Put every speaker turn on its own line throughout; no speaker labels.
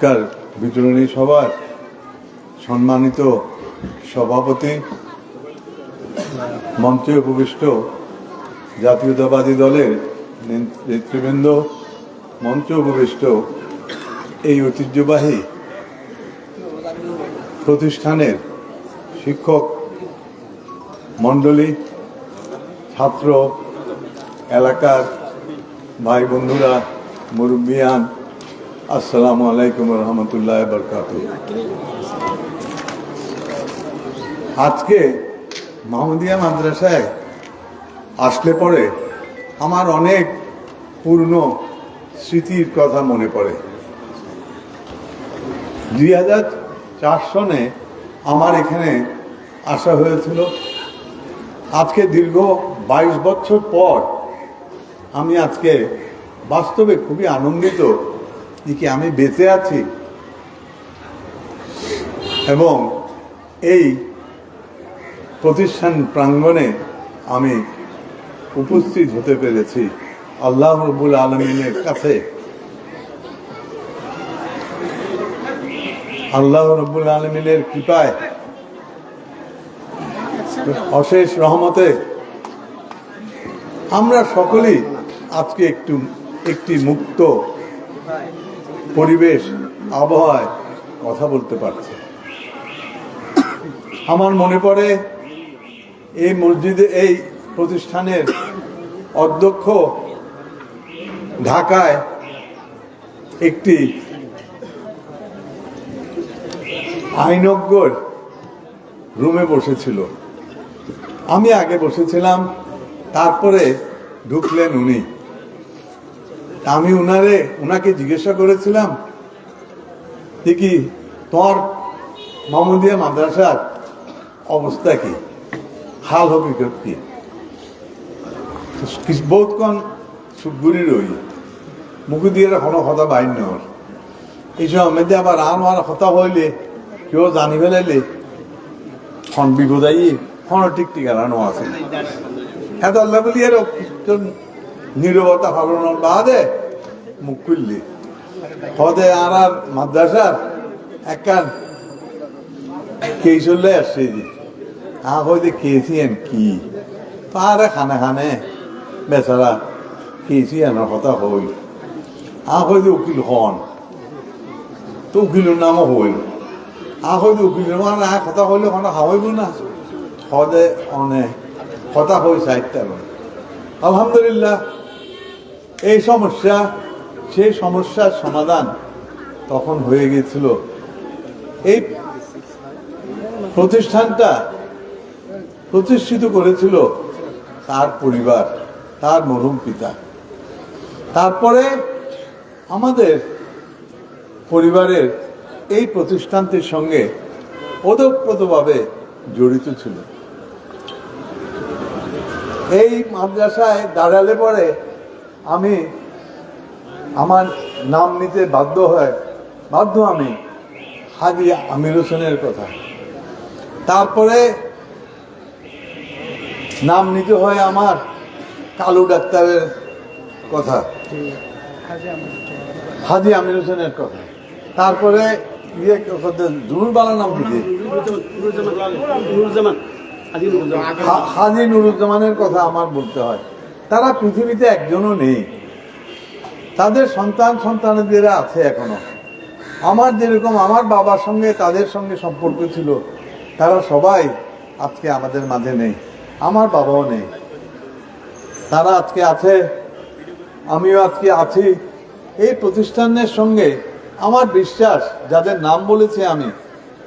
পুরস্কার বিতরণী সভার সম্মানিত সভাপতি, মঞ্চে উপবিষ্ট জাতীয়তাবাদী দলের নেতৃবৃন্দ, মঞ্চে উপবিষ্ট এই ঐতিহ্যবাহী প্রতিষ্ঠানের শিক্ষক মণ্ডলী, ছাত্র এলাকার ভাই বন্ধুরা, মুরব্বিয়ান আসসালামু আলাইকুম রহমতুল্লাহ বরকাত আজকে মাহমুদিয়া মাদ্রাসায় আসলে পরে আমার অনেক পুরনো স্মৃতির কথা মনে পড়ে। দুই হাজার চার সনে আমার এখানে আসা হয়েছিল। আজকে দীর্ঘ বাইশ বছর পর আমি আজকে বাস্তবে খুবই আনন্দিত কি আমি বেঁচে আছি? এবং এই প্রতিষ্ঠান প্রাঙ্গণে আমি উপস্থিত হতে পেরেছি। আল্লাহ রবুল আলমিনের কাছে। আল্লাহ রবুল আলমিনের কৃপায়। অশেষ রহমতে আমরা সকলেই আজকে একটু একটি মুক্ত পরিবেশ, আবহাওয়ায় কথা বলতে পারছে। আমার মনে পড়ে, এই মসজিদে, এই প্রতিষ্ঠানের অধ্যক্ষ ঢাকায় একটি আইনজ্ঞর রুমে বসেছিল। আমি আগে বসেছিলাম, তারপরে ঢুকলেন উনি। আমি উনারে, উনাকে জিজ্ঞাসা করেছিলাম যে কি তোমার মামুদিয়া মাদ্রাসার অবস্থা কি? হাল হকিকত কি? বহুতক্ষণ সুগুরি রই। মুখ দিয়ে কোনো কথা বাইর নর এই মধ্যে আবার আন আর কথা হইলে, কেউ জানি ফেলাইলে খন বিপদাই খন ঠিক ঠিক আনো আছে। হ্যাঁ তো আল্লাহ বলি একজন নিরবতা ফালানোর বাদে মুখ খুললি। হদে আর আর মাদ্রাসার একান কে চলে আসছে যে, আ হইতে খেয়েছিয়েন কি? পারে খানে খানে বেচারা খেয়েছি এনার কথা হইল আ হইতে উকিল হন, তো উকিলের নামও হইল। আ হইতে উকিলের মানে আ কথা হইলে কোনো হাওয়াইব না। হদে অনে কথা হই সাহিত্য আলহামদুলিল্লাহ এই সমস্যা সেই সমস্যার সমাধান তখন হয়ে গেছিল এই প্রতিষ্ঠানটা প্রতিষ্ঠিত করেছিল তার পরিবার, তার মরহুম পিতা। তারপরে আমাদের পরিবারের এই প্রতিষ্ঠানটির সঙ্গে ওতপ্রোতভাবে জড়িত ছিল। এই মাদ্রাসায় দাঁড়ালে পরে আমি আমার নাম নিতে বাধ্য হয় বাধ্য আমি হাজি আমির হোসেনের কথা। তারপরে নাম নিতে হয় আমার কালু ডাক্তারের কথা। হাজি আমির হোসেনের কথা। তারপরে ইয়ে দুরবালা নাম দিতে
হাজি
নুরুজ্জামানের কথা আমার বলতে হয়। তারা পৃথিবীতে একজনও নেই। তাদের সন্তান সন্তানদেরা আছে এখনও। আমার যেরকম আমার বাবার সঙ্গে তাদের সঙ্গে সম্পর্ক ছিল, তারা সবাই আজকে আমাদের মাঝে নেই। আমার বাবাও নেই। তারা আজকে আছে, আমিও আজকে আছি। এই প্রতিষ্ঠানের সঙ্গে আমার বিশ্বাস, যাদের নাম বলেছি আমি,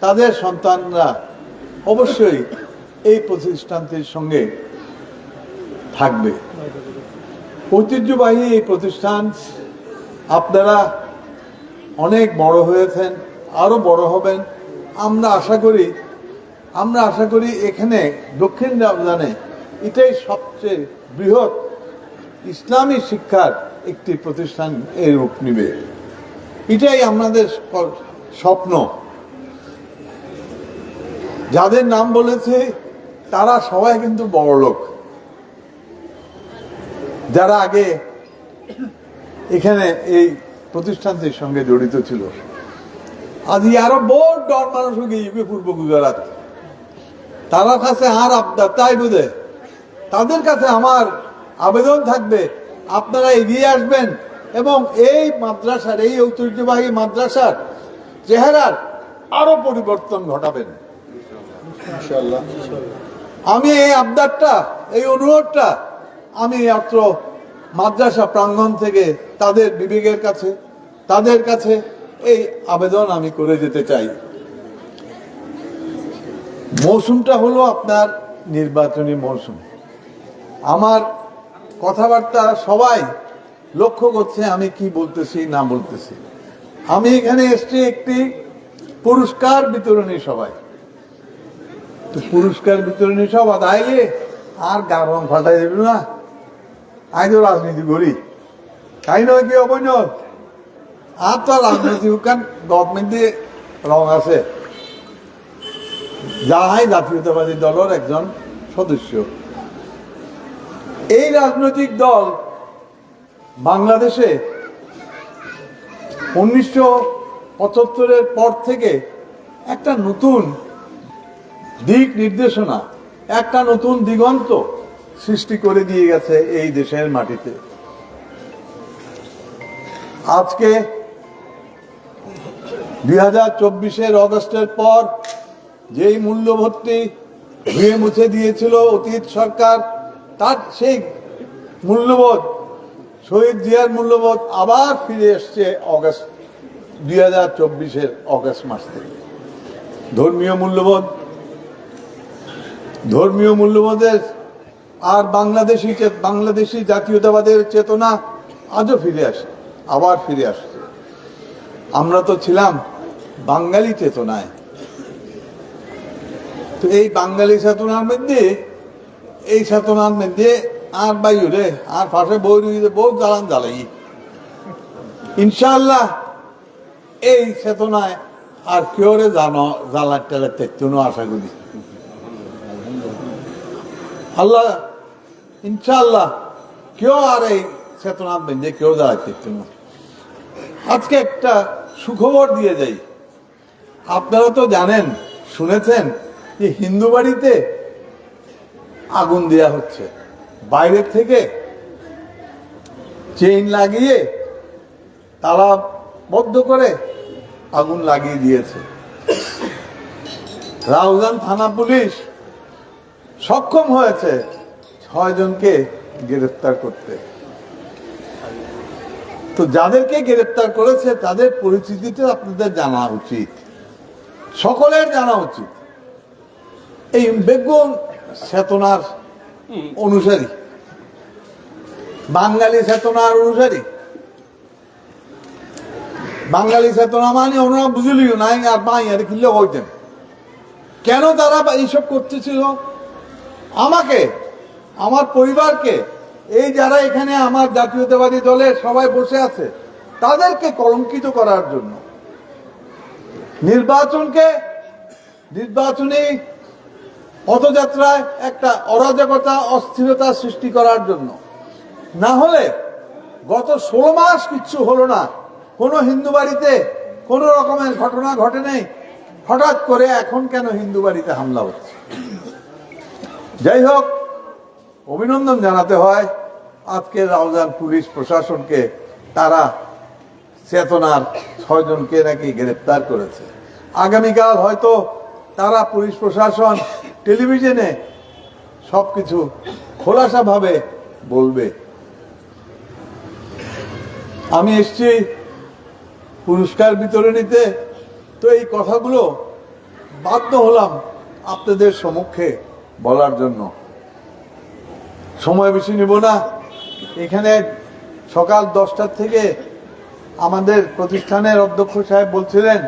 তাদের সন্তানরা অবশ্যই এই প্রতিষ্ঠানটির সঙ্গে থাকবে। ঐতিহ্যবাহী এই প্রতিষ্ঠান আপনারা অনেক বড় হয়েছেন আরও বড় হবেন। আমরা আশা করি, আমরা আশা করি এখানে দক্ষিণ রামজানে এটাই সবচেয়ে বৃহৎ ইসলামী শিক্ষার একটি প্রতিষ্ঠান এর রূপ নিবে। এটাই আমাদের স্বপ্ন। যাদের নাম বলেছে, তারা সবাই কিন্তু বড় লোক যারা আগে এখানে এই প্রতিষ্ঠানটির সঙ্গে জড়িত ছিল। আজি আরও বহুত ডর মানুষ গিয়ে পূর্ব গুজরাট। তারা কাছে আর আপনার তাই বুঝে তাদের কাছে আমার আবেদন থাকবে আপনারা এগিয়ে আসবেন এবং এই মাদ্রাসার এই ঐতিহ্যবাহী মাদ্রাসার চেহারার আরও পরিবর্তন ঘটাবেন। আমি এই আবদারটা এই অনুরোধটা আমি মাত্র মাদ্রাসা প্রাঙ্গণ থেকে তাদের বিবেকের কাছে, তাদের কাছে এই আবেদন আমি করে যেতে চাই। মৌসুমটা হলো আপনার নির্বাচনী মৌসুম। আমার কথাবার্তা সবাই লক্ষ্য করছে আমি কি বলতেছি, না বলতেছি। আমি এখানে এসছি একটি পুরস্কার বিতরণী সবাই পুরস্কার বিতরণী সব আদাইলে আর গা রং ফাটাই দেবে না। আমি তো রাজনীতি করি। তাই নয় কি অবৈন আর তো রাজনীতি কারণ গভর্নমেন্টে রং আছে। যাহাই জাতীয়তাবাদী দলের একজন সদস্য। এই রাজনৈতিক দল বাংলাদেশে উনিশশো পঁচাত্তরের পর থেকে একটা নতুন দিক নির্দেশনা, একটা নতুন দিগন্ত সৃষ্টি করে দিয়ে গেছে এই দেশের মাটিতে। আজকে দুই হাজার চব্বিশের অগস্টের পর যেই মূল্যবোধটি ধুয়ে মুছে দিয়েছিল অতীত সরকার, তার সেই মূল্যবোধ, শহীদ জিয়ার মূল্যবোধ আবার ফিরে এসছে অগস্ট, দুই হাজার চব্বিশের অগস্ট মাস থেকে। ধর্মীয় মূল্যবোধ, ধর্মীয় মূল্যবোধের আর বাংলাদেশি বাংলাদেশি জাতীয়তাবাদের চেতনা আজও ফিরে আসে, আবার ফিরে আসছে। আমরা তো ছিলাম বাঙালি চেতনায়। তো এই বাঙালি চেতনার মধ্যে, এই চেতনার মধ্যে আর বাইরে আর পাশে বই রুইতে বহুত জ্বালান জ্বালাই। ইনশাল্লাহ এই চেতনায় আর কেউ রে জানো জ্বালার টেলার তেতুনো আশা করি। আল্লাহ ইনশাল্লাহ কেউ আর এই চেতনার মধ্যে কেউ জ্বালাই তেতুনো আজকে একটা সুখবর দিয়ে যাই আপনারা তো জানেন, শুনেছেন যে হিন্দু বাড়িতে আগুন দেয়া হচ্ছে। বাইরের থেকে চেইন লাগিয়ে তালা বদ্ধ করে আগুন লাগিয়ে দিয়েছে। রাউজান থানা পুলিশ সক্ষম হয়েছে ছয়জনকে গ্রেফতার করতে। তো যাদেরকে গ্রেফতার করেছে, তাদের পরিচিতিটা আপনাদের জানা উচিত। সকলের জানা উচিত। এই বেগুন চেতনার অনুসারী। বাঙালি চেতনার অনুসারী। বাঙালি চেতনা মানে ওনারা বুঝলিও নাই, আর বাই আর কিনলে হইতেন। কেন তারা এইসব করতেছিল? আমাকে আমার পরিবারকে, এই যারা এখানে আমার জাতীয়তাবাদী দলের সবাই বসে আছে, তাদেরকে কলঙ্কিত করার জন্য। নির্বাচনকে, নির্বাচনী পথযাত্রায় একটা অরাজকতা, অস্থিরতা সৃষ্টি করার জন্য। না হলে গত ষোলো মাস কিচ্ছু হলো না। কোনো হিন্দু বাড়িতে কোনো রকমের ঘটনা ঘটে নেই। হঠাৎ করে এখন কেন হিন্দু বাড়িতে হামলা হচ্ছে? যাই হোক অভিনন্দন জানাতে হয়। আজকে রাউজান পুলিশ প্রশাসনকে তারা চেতনার ছয়জনকে নাকি গ্রেপ্তার করেছে। আগামীকাল হয়তো তারা পুলিশ প্রশাসন, টেলিভিশনে সব কিছু খোলাসাভাবে বলবে। আমি এসছি পুরস্কার বিতরণীতে। তো এই কথাগুলো বাধ্য হলাম আপনাদের সম্মুখে বলার জন্য। সময় বেশি নেব না। এখানে সকাল দশটার থেকে আমাদের প্রতিষ্ঠানের অধ্যক্ষ সাহেব বলছিলেন,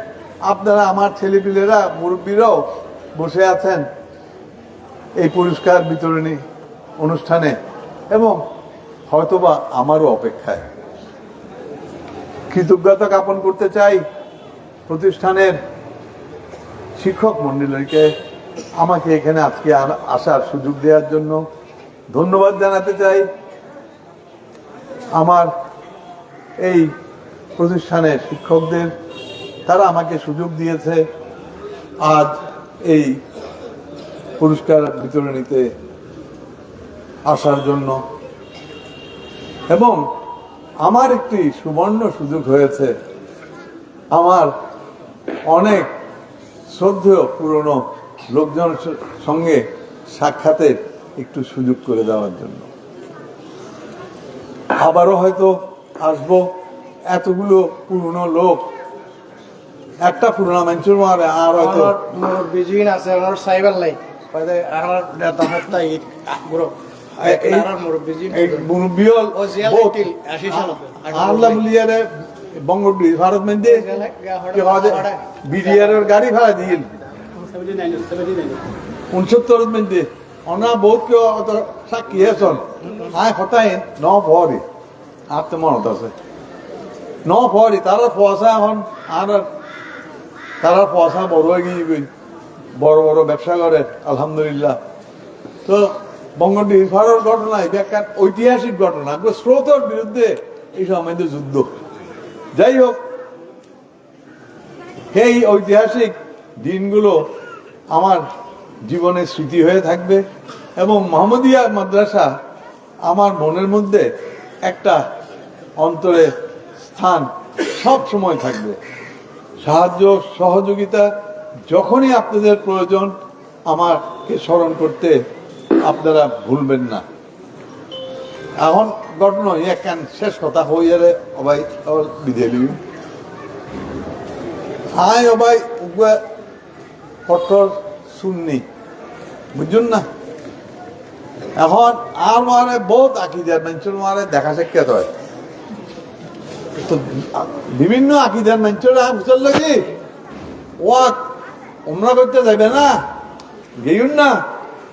আপনারা আমার ছেলেপিলেরা, মুরব্বীরাও বসে আছেন এই পুরস্কার বিতরণী অনুষ্ঠানে এবং হয়তোবা আমারও অপেক্ষায়। কৃতজ্ঞতা জ্ঞাপন করতে চাই প্রতিষ্ঠানের শিক্ষক মন্ডলীকে আমাকে এখানে আজকে আসার সুযোগ দেওয়ার জন্য। ধন্যবাদ জানাতে চাই আমার এই প্রতিষ্ঠানের শিক্ষকদের। তারা আমাকে সুযোগ দিয়েছে আজ এই পুরস্কার বিতরণীতে আসার জন্য। এবং আমার একটি সুবর্ণ সুযোগ হয়েছে। আমার অনেক শ্রদ্ধেয় পুরনো লোকজনের সঙ্গে সাক্ষাতের একটু সুযোগ করে দেওয়ার জন্য। আবারও হয়তো আসব এতগুলো পুরনো লোক। একটা পুরোনো মানুষের মারে আর হয়তো
মুরব্বিজিন আছে আমার সাইবার লাই আমার গ্রো
ভারত বিডিআর গাড়ি ভাড়া দিয়ে উনসত্তর মধ্যে অনা বহুত অত সাক্ষী আছেন হতাই ন ফরি আর তো মনত আছে। ন ফরি তারা পয়সা এখন আর তারা পয়সা বড় হয়ে গিয়ে বড় বড় ব্যবসা করে আলহামদুলিল্লাহ। তো, বঙ্গবন্ধু ইরফারের ঘটনা এটা একটা ঐতিহাসিক ঘটনা স্রোতের বিরুদ্ধে এই সময় যুদ্ধ। যাই হোক এই ঐতিহাসিক দিনগুলো আমার জীবনের স্মৃতি হয়ে থাকবে এবং মোহাম্মদিয়া মাদ্রাসা আমার মনের মধ্যে একটা অন্তরে স্থান সব সময় থাকবে। সাহায্য, সহযোগিতা যখনই আপনাদের প্রয়োজন আমাকে স্মরণ করতে আপনারা ভুলবেন না। এখন ঘটনা একখান শেষ কথা। হয়ে যাবে অবাই বিদায় দিবি আয় অবাই উগা কঠোর শুননি বুঝুন না? এখন আর মারে বহুত আকিদার মানুষের মারে দেখা সাক্ষাৎ হয়। তো বিভিন্ন আকিদার মানুষের বুঝল লাগে? ওয়াক উমরা করতে যাবে না? গেয়ুন না?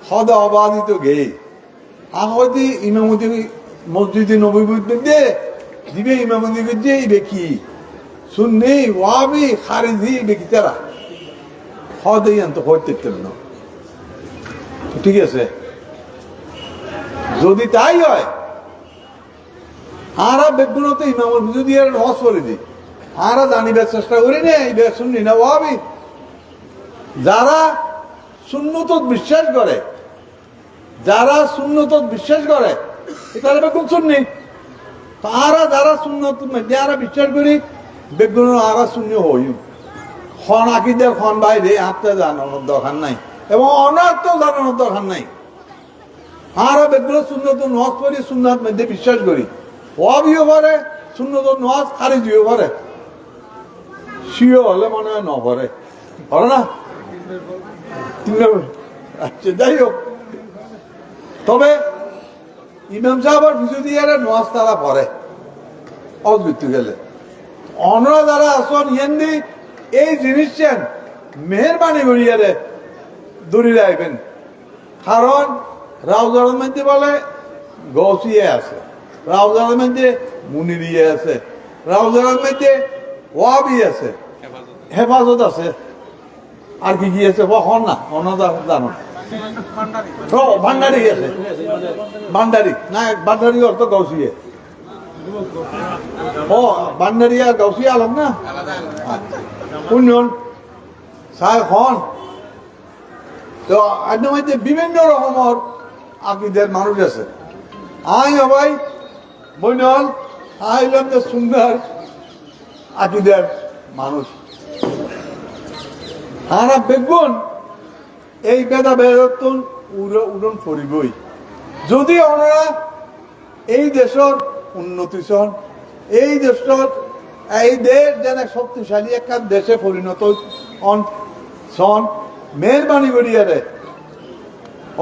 সদা অবাধিত গে আগতি ইমামতি মসজিদে নবী দে দিবে ইমামতি করছে, এই বেকি শুননি ওয়াবি, খারিজি বেকি তারা। হদে তো হইতে না। ঠিক আছে? যদি তাই হয়, আরা বেগুনতে ইমামুল যদি আর হস করে দিই। আরা জানিবার চেষ্টা করি না, এই শুননি না, ওয়াবি। যারা শূন্যত বিশ্বাস করে, যারা শূন্যত বিশ্বাস করে তারা বেগুন শুননি তারা যারা শূন্যত যারা বিশ্বাস করি বেগুন আরা শূন্য হই খন আকিদের খন বাইরে হাতে জানানোর দরকার নাই। এবং অনার্থ জানানোর দরকার নাই। আর বেগুন শূন্যত নজ করি শূন্যত মধ্যে বিশ্বাস করি। অবিও পারে শূন্যত নজ খারিজ হইও পারে সিও হলে মনে হয় নভরে পারে না? আচ্ছা যাই হোক। তবে ইমাম সাহেবের বিজু দিয়ে নোয়াজ তারা পড়ে। অদ্ভুত গেলে। অনরা যারা আসন ইয়েন্দি এই জিনিসছেন মেহরবানি করিয়ারে দূরে রাখবেন। কারণ রাউজার মধ্যে বলে, গৌসিয়ে আছে। রাউজার মধ্যে মুনিরিয়ে আছে। রাউজার মধ্যে ওয়াবি আছে। হেফাজত আছে। আর কি কি আছে? হন না অনদা জানো। ভান্ডারি আছে। ভান্ডারি। না, ভান্ডারি অর্থ গৌসিয়ে। ও ভান্ডারি আর গৌসিয়ে আলম না? কোনজন সাহেব হন। তো মধ্যে বিভিন্ন রকমের আকিদের মানুষ আছে। আই ভাই বইনল আইলাম যে সুন্দর আকিদের মানুষ। আরা বেগুন, এই বেদা বেদতন উড়ন করিবই যদি ওনারা এই দেশের উন্নতি সন এই দেশের, এই দেশ যেন শক্তিশালী একটা দেশে পরিণত অন মেহরবানি করিয়ারে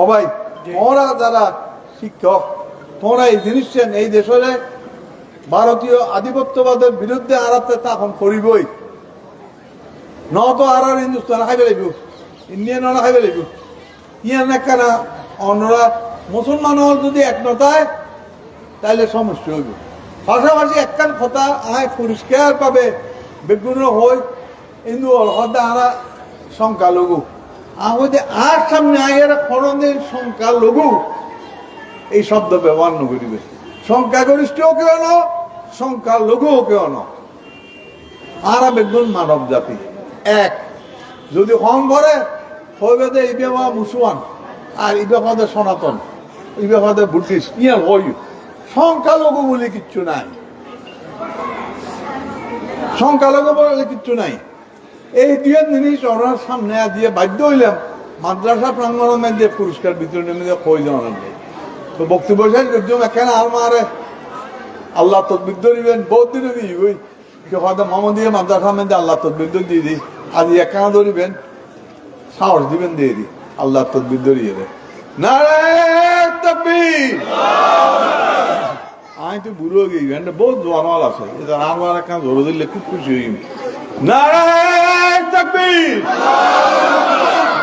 ও ভাই তোমরা যারা শিক্ষক তোমরা এই জিনিসছেন এই দেশের ভারতীয় আধিপত্যবাদের বিরুদ্ধে আরাতে তখন করিবই। ন তো আর আর হিন্দুস্তান খাইবে লাগব ইন্ডিয়ান ওরা খাইবে লাগব ইয়ান একখানা অন্যরা মুসলমান হল যদি একনতায় তাহলে সমস্যা হইব। পাশাপাশি একখান কথা আয় পরিষ্কার পাবে বেগুন হই হিন্দু হল হতে আরা সংখ্যালঘু। আমাদের আর সামনে আয়ের খরণের সংখ্যালঘু এই শব্দ ব্যবহার করিবে। সংখ্যাগরিষ্ঠ কেউ ন সংখ্যালঘু কেউ ন। আর বেগুন মানব জাতি। এক, যদি হন করে হইবে যে ইবে বা মুসলমান। আর ইবে হদে সনাতন। ইবে হদে বুদ্ধিস্ট। ইয়ে হই। সংখ্যালঘু বলে কিচ্ছু নাই। সংখ্যালঘু বলে কিচ্ছু নাই। এই দুই জিনিস ওনার সামনে দিয়ে বাধ্য হইলাম। মাদ্রাসা প্রাঙ্গণের মধ্যে পুরস্কার বিতরণের মধ্যে কই দেওয়ার তো বক্তব্য শেষ করছিলাম এখানে আর মারে আল্লাহ তদ্বির ধরিবেন বহুত দিনে দিই ওই হয়তো মামদিয়ে মাদ্রাসার মধ্যে আল্লাহ তদ্বির দিয়ে। দিই আজ একানা ধরিবেন সাহস দিবেন দিয়ে দিই আল্লাহ তদ্বির ধরিয়ে দেয় তকবীর আমি তো বুড়ো গিয়ে গেছে বহুত জোয়ানওয়াল আছে। আমার একটা ধরে দিলে খুব খুশি হই নারায়ণ তকবীর।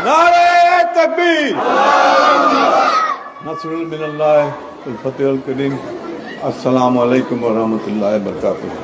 নারায় তকবীর। নাসরুল মিনাল্লাহ ফতেহুল করিম আসসালামু আলাইকুম ওয়া রাহমাতুল্লাহি ওয়া বারাকাতুহু।